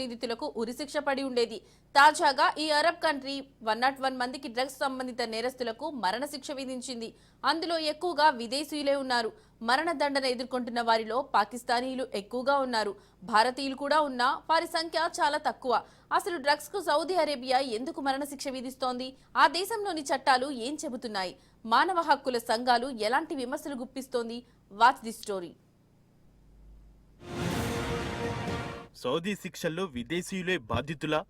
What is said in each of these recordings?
నిందితులకు ఉరిశిక్ష పడి ఉండేది. తాజాగా ఈ Arab country one nought one మందికి డ్రగ్స్ సంబంధిత నేరస్తులకు మరణశిక్ష విధించింది. అందులో ఎక్కువగా విదేశీయులే ఉన్నారు. మరణదండన ఎదుర్కొంటున్న వారిలో పాకిస్తానీయులు ఎక్కువగా ఉన్నారు. భారతీయులు కూడా ఉన్నా వారి సంఖ్య చాలా తక్కువ. అసలు డ్రగ్స్కు సౌదీ అరేబియా ఎందుకు మరణశిక్ష విధిస్తోంది? ఆ దేశంలోని చట్టాలు ఏం చెబుతున్నాయి? మానవ హక్కుల సంఘాలు ఎలాంటి విమర్శలు గుప్పిస్తోంది? Watch the story. సౌదీ శిక్షల్లో విదేశీయులే బాధితులా?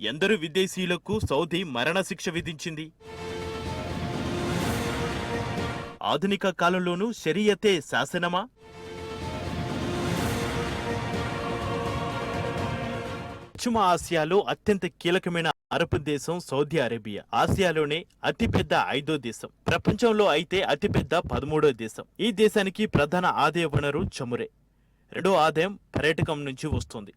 ఎందరు విదేశీయులకు సౌదీ మరణశిక్ష విధించింది. ఆధునిక కాలంలోనూ షరియతే శాసనమా? పశ్చిమ ఆసియాలో అత్యంత కీలకమైన అరబ్ దేశం సౌదీ అరేబియా. ఆసియాలోనే అతిపెద్ద ఐదో దేశం. ప్రపంచంలో అయితే అతిపెద్ద పదమూడో దేశం. ఈ దేశానికి ప్రధాన ఆదాయ వనరు చమురే. రెండో ఆదాయం పర్యాటకం నుంచి వస్తుంది.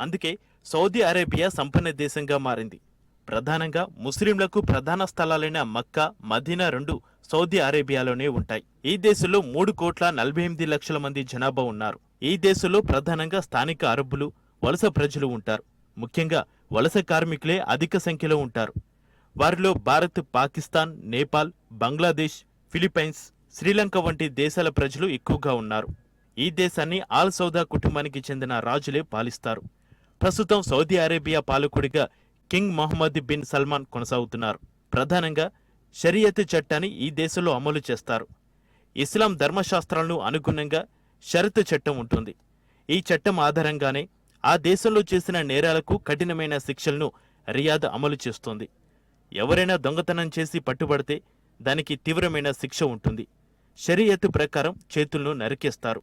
అందుకే సౌదీ అరేబియా సంపన్న దేశంగా మారింది. ప్రధానంగా ముస్లింలకు ప్రధాన స్థలాలైన మక్కా మదీనా రెండు సౌదీ అరేబియాలోనే ఉంటాయి. ఈ దేశంలో మూడు కోట్ల నలభై ఎనిమిది లక్షల మంది జనాభా ఉన్నారు. ఈ దేశంలో ప్రధానంగా స్థానిక అరబ్బులు వలస ప్రజలు ఉంటారు. ముఖ్యంగా వలస కార్మికులే అధిక సంఖ్యలో ఉంటారు. వారిలో భారత్ పాకిస్తాన్ నేపాల్ బంగ్లాదేశ్ ఫిలిప్పైన్స్ శ్రీలంక వంటి దేశాల ప్రజలు ఎక్కువగా ఉన్నారు. ఈ దేశాన్ని ఆల్ సౌదా కుటుంబానికి చెందిన రాజులే పాలిస్తారు. ప్రస్తుతం సౌదీ అరేబియా పాలకుడిగా కింగ్ మొహమ్మద్ బిన్ సల్మాన్ కొనసాగుతున్నారు. ప్రధానంగా షరియత్ చట్టాన్ని ఈ దేశంలో అమలు చేస్తారు. ఇస్లాం ధర్మశాస్త్రాలను అనుగుణంగా షరత్ చట్టం ఉంటుంది. ఈ చట్టం ఆధారంగానే ఆ దేశంలో చేసిన నేరాలకు కఠినమైన శిక్షలను రియాద్ అమలు చేస్తోంది. ఎవరైనా దొంగతనం చేసి పట్టుబడితే దానికి తీవ్రమైన శిక్ష ఉంటుంది. షరియత్ ప్రకారం చేతులను నరికేస్తారు.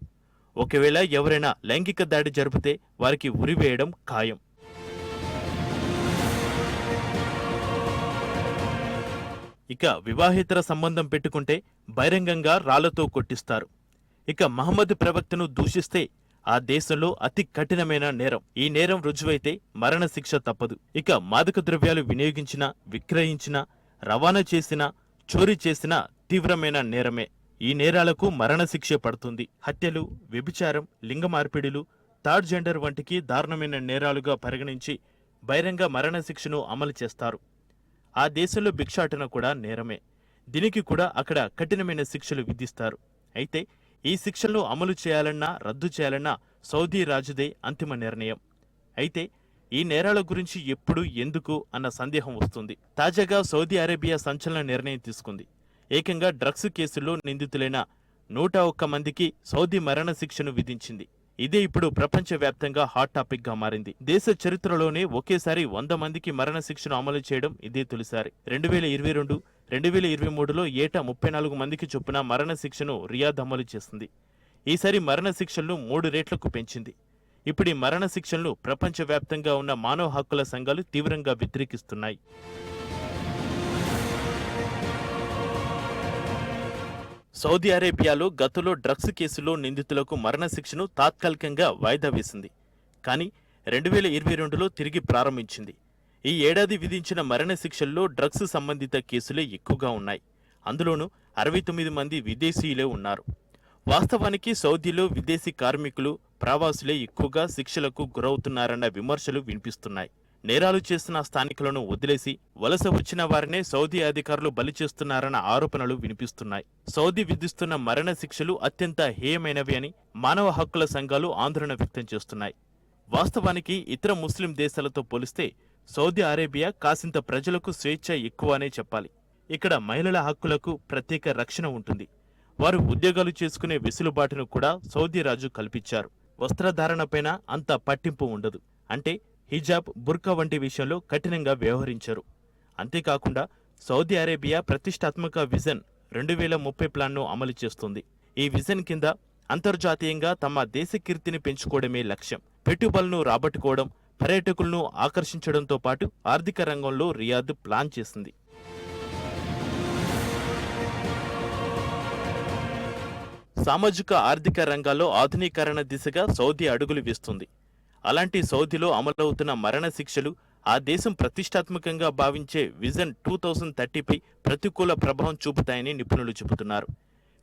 ఒకవేళ ఎవరైనా లైంగిక దాడి జరిపితే వారికి ఉరివేయడం ఖాయం. ఇక వివాహేతర సంబంధం పెట్టుకుంటే బహిరంగంగా రాళ్ళతో కొట్టిస్తారు. ఇక మహమ్మద్ ప్రవక్తను దూషిస్తే ఆ దేశంలో అతి కఠినమైన నేరం. ఈ నేరం రుజువైతే మరణశిక్ష తప్పదు. ఇక మాదక ద్రవ్యాలు వినియోగించినా విక్రయించినా రవాణా చేసినా చోరీ చేసినా తీవ్రమైన నేరమే. ఈ నేరాలకు మరణశిక్ష పడుతుంది. హత్యలు వ్యభిచారం లింగ మార్పిడిలు థర్డ్ జెండర్ వంటికి దారుణమైన నేరాలుగా పరిగణించి బహిరంగ మరణశిక్షను అమలు చేస్తారు. ఆ దేశంలో భిక్షాటన కూడా నేరమే. దీనికి కూడా అక్కడ కఠినమైన శిక్షలు విధిస్తారు. అయితే ఈ శిక్షలు అమలు చేయాలన్నా రద్దు చేయాలన్నా సౌదీ రాజుదే అంతిమ నిర్ణయం. అయితే ఈ నేరాల గురించి ఎప్పుడు ఎందుకు అన్న సందేహం వస్తుంది. తాజాగా సౌదీ అరేబియా సంచలన నిర్ణయం తీసుకుంది. ఏకంగా డ్రగ్స్ కేసుల్లో నిందితులైన నూట ఒక్క మందికి సౌదీ మరణ శిక్షను విధించింది. ఇదే ఇప్పుడు ప్రపంచవ్యాప్తంగా హాట్ టాపిక్గా మారింది. దేశ చరిత్రలోనే ఒకేసారి వంద మందికి మరణ శిక్షను అమలు చేయడం ఇదే తొలిసారి. రెండు వేల ఇరవై రెండు రెండు వేల ఇరవై మూడులో ఏటా ముప్పై నాలుగు మందికి చొప్పున మరణ శిక్షను రియాద్ అమలు చేసింది. ఈసారి మరణ శిక్షలను మూడు రేట్లకు పెంచింది. ఇప్పుడు ఈ మరణ శిక్షలను ప్రపంచవ్యాప్తంగా ఉన్న మానవ హక్కుల సంఘాలు తీవ్రంగా వ్యతిరేకిస్తున్నాయి. సౌదీ అరేబియాలో గతంలో డ్రగ్స్ కేసులో నిందితులకు మరణశిక్షను తాత్కాలికంగా వాయిదా వేసింది. కానీ రెండు వేల ఇరవై రెండులో తిరిగి ప్రారంభించింది. ఈ ఏడాది విధించిన మరణశిక్షల్లో డ్రగ్స్ సంబంధిత కేసులే ఎక్కువగా ఉన్నాయి. అందులోనూ అరవై తొమ్మిది మంది విదేశీయులే ఉన్నారు. వాస్తవానికి సౌదీలో విదేశీ కార్మికులు ప్రవాసులే ఎక్కువగా శిక్షలకు గురవుతున్నారన్న విమర్శలు వినిపిస్తున్నాయి. నేరాలు చేస్తున్న స్థానికులను వదిలేసి వలస వచ్చిన వారినే సౌదీ అధికారులు బలి చేస్తున్నారన్న ఆరోపణలు వినిపిస్తున్నాయి. సౌదీ విధిస్తున్న మరణ శిక్షలు అత్యంత హేయమైనవి అని మానవ హక్కుల సంఘాలు ఆందోళన వ్యక్తం చేస్తున్నాయి. వాస్తవానికి ఇతర ముస్లిం దేశాలతో పోలిస్తే సౌదీ అరేబియా కాసింత ప్రజలకు స్వేచ్ఛ ఎక్కువ అనే చెప్పాలి. ఇక్కడ మహిళల హక్కులకు ప్రత్యేక రక్షణ ఉంటుంది. వారు ఉద్యోగాలు చేసుకునే వెసులుబాటును కూడా సౌదీ రాజు కల్పించారు. వస్త్రధారణపైన అంత పట్టింపు ఉండదు. అంటే హిజాబ్ బుర్కా వంటి విషయంలో కఠినంగా వ్యవహరించారు. అంతేకాకుండా సౌదీ అరేబియా ప్రతిష్టాత్మక విజన్ రెండు వేల ముప్పై ప్లాన్ను అమలు చేస్తుంది. ఈ విజన్ కింద అంతర్జాతీయంగా తమ దేశ కీర్తిని పెంచుకోవడమే లక్ష్యం. పెట్టుబడులను రాబట్టుకోవడం పర్యాటకులను ఆకర్షించడంతో పాటు ఆర్థిక రంగంలో రియాద్ ప్లాన్ చేసింది. సామాజిక ఆర్థిక రంగాల్లో ఆధునీకరణ దిశగా సౌదీ అడుగులు వేస్తుంది. అలాంటి సౌదీలో అమలవుతున్న మరణ శిక్షలు ఆ దేశం ప్రతిష్టాత్మకంగా భావించే విజన్ టూ థౌజండ్ థర్టీపై ప్రతికూల ప్రభావం చూపుతాయని నిపుణులు చెబుతున్నారు.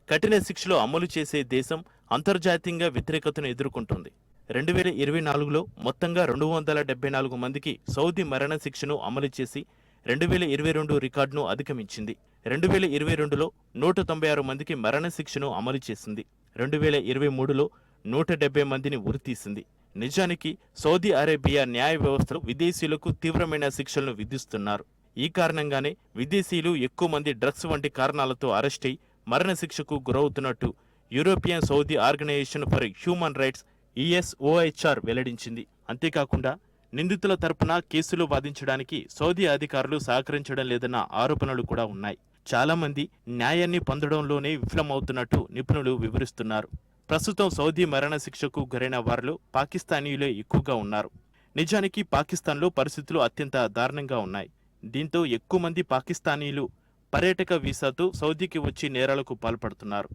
కఠిన శిక్షలు అమలు చేసే దేశం అంతర్జాతీయంగా వ్యతిరేకతను ఎదుర్కొంటుంది. రెండు వేల ఇరవై నాలుగులో మొత్తంగా రెండు వందల డెబ్బై నాలుగు మందికి సౌదీ మరణ శిక్షను అమలు చేసి రెండు వేల ఇరవై రెండు రికార్డును అధిగమించింది. రెండు వేల ఇరవై రెండులో నూట తొంభై ఆరు మందికి మరణ శిక్షను అమలు చేసింది. రెండు వేల ఇరవై మూడులో నూట డెబ్బై మందిని ఉరితీసింది. నిజానికి సౌదీ అరేబియా న్యాయ వ్యవస్థలో విదేశీయులకు తీవ్రమైన శిక్షలను విధిస్తున్నారు. ఈ కారణంగానే విదేశీయులు ఎక్కువ మంది డ్రగ్స్ వంటి కారణాలతో అరెస్ట్ అయి మరణశిక్షకు గురవుతున్నట్టు European Saudi organisation for human rights ESOHR వెల్లడించింది. అంతేకాకుండా నిందితుల తరపున కేసులు వాదించడానికి సౌదీ అధికారులు సహకరించడం లేదన్న ఆరోపణలు కూడా ఉన్నాయి. చాలామంది న్యాయాన్ని పొందడంలోనే విఫలమవుతున్నట్టు నిపుణులు వివరిస్తున్నారు. ప్రస్తుతం సౌదీ మరణశిక్షకు గురైన వారిలో పాకిస్తానీయులే ఎక్కువగా ఉన్నారు. నిజానికి పాకిస్తాన్లో పరిస్థితులు అత్యంత దారుణంగా ఉన్నాయి. దీంతో ఎక్కువ మంది పాకిస్తానీయులు పర్యాటక వీసాతో సౌదీకి వచ్చి నేరాలకు పాల్పడుతున్నారు.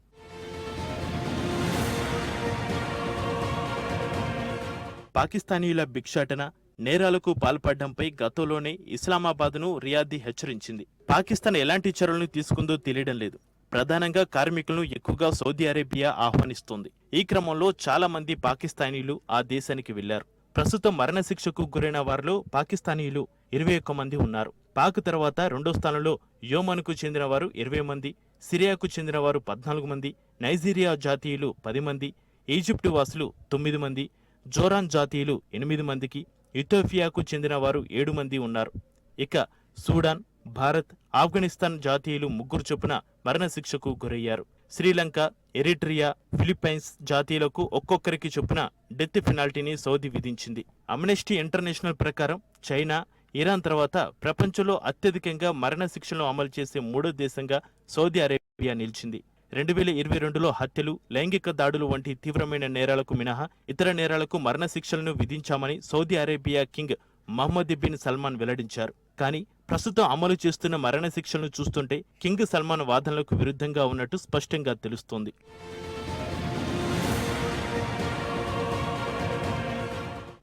పాకిస్తానీయుల భిక్షాటన నేరాలకు పాల్పడడంపై గతంలోనే ఇస్లామాబాద్ను రియాదీ హెచ్చరించింది. పాకిస్తాన్ ఎలాంటి చర్యలను తీసుకుందో తెలియడం లేదు. ప్రధానంగా కార్మికులను ఎక్కువగా సౌదీ అరేబియా ఆహ్వానిస్తోంది. ఈ క్రమంలో చాలా మంది పాకిస్తానీలు ఆ దేశానికి వెళ్ళారు ప్రస్తుతం మరణశిక్షకు గురైన వారిలో పాకిస్తానీయులు ఇరవై ఒక్క మంది ఉన్నారు. పాక్ తర్వాత రెండో స్థానంలో యోమన్కు చెందిన వారు ఇరవై మంది సిరియాకు చెందిన వారు పద్నాలుగు మంది నైజీరియా జాతీయులు పది మంది ఈజిప్టు వాసులు తొమ్మిది మంది జోరాన్ జాతీయులు ఎనిమిది మందికి ఇథోపియాకు చెందిన వారు ఏడు మంది ఉన్నారు. ఇక సూడాన్ భారత్ ఆఫ్ఘనిస్తాన్ జాతీయులు ముగ్గురు చొప్పున మరణశిక్షకు గురయ్యారు. శ్రీలంక ఎరిట్రియా ఫిలిప్పైన్స్ జాతీయులకు ఒక్కొక్కరికి చొప్పున డెత్ పెనాల్టీని సౌదీ విధించింది. అమ్నెస్టీ ఇంటర్నేషనల్ ప్రకారం చైనా ఇరాన్ తర్వాత ప్రపంచంలో అత్యధికంగా మరణశిక్షలను అమలు చేసే మూడో దేశంగా సౌదీ అరేబియా నిలిచింది. రెండు వేల ఇరవై రెండులో హత్యలు లైంగిక దాడులు వంటి తీవ్రమైన నేరాలకు మినహా ఇతర నేరాలకు మరణశిక్షలను విధించామని Saudi Arabia king Mohammed bin Salman వెల్లడించారు. కానీ ప్రస్తుతం అమలు చేస్తున్న మరణశిక్షలను చూస్తుంటే కింగ్ సల్మాన్ వాదనలకు విరుద్ధంగా ఉన్నట్టు స్పష్టంగా తెలుస్తోంది.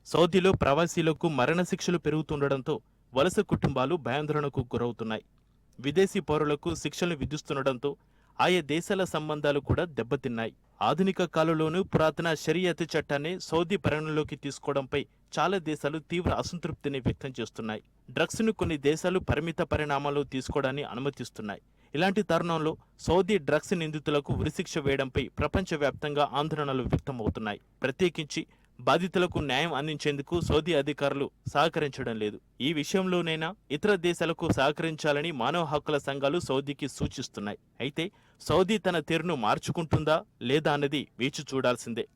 సౌదీలో ప్రవాసీలకు మరణశిక్షలు పెరుగుతుండటంతో వలస కుటుంబాలు భయాందోళనకు గురవుతున్నాయి. విదేశీ పౌరులకు శిక్షలు విధిస్తుండటంతో ఆయా దేశాల సంబంధాలు కూడా దెబ్బతిన్నాయి. ఆధునిక కాలంలోనూ పురాతన షరియత్ చట్టాన్ని సౌదీ పరిగణలోకి తీసుకోవడంపై చాలా దేశాలు తీవ్ర అసంతృప్తిని వ్యక్తం చేస్తున్నాయి. డ్రగ్స్ను కొన్ని దేశాలు పరిమిత పరిణామాలు తీసుకోవడాన్ని అనుమతిస్తున్నాయి. ఇలాంటి తరుణంలో సౌదీ డ్రగ్స్ నిందితులకు ఉరిశిక్ష వేయడంపై ప్రపంచవ్యాప్తంగా ఆందోళనలు వ్యక్తమవుతున్నాయి. ప్రత్యేకించి బాధితులకు న్యాయం అందించేందుకు సౌదీ అధికారులు సహకరించడం లేదు. ఈ విషయంలోనైనా ఇతర దేశాలకు సహకరించాలని మానవ హక్కుల సంఘాలు సౌదీకి సూచిస్తున్నాయి. అయితే సౌదీ తన తీరును మార్చుకుంటుందా లేదా అన్నది వేచి చూడాల్సిందే.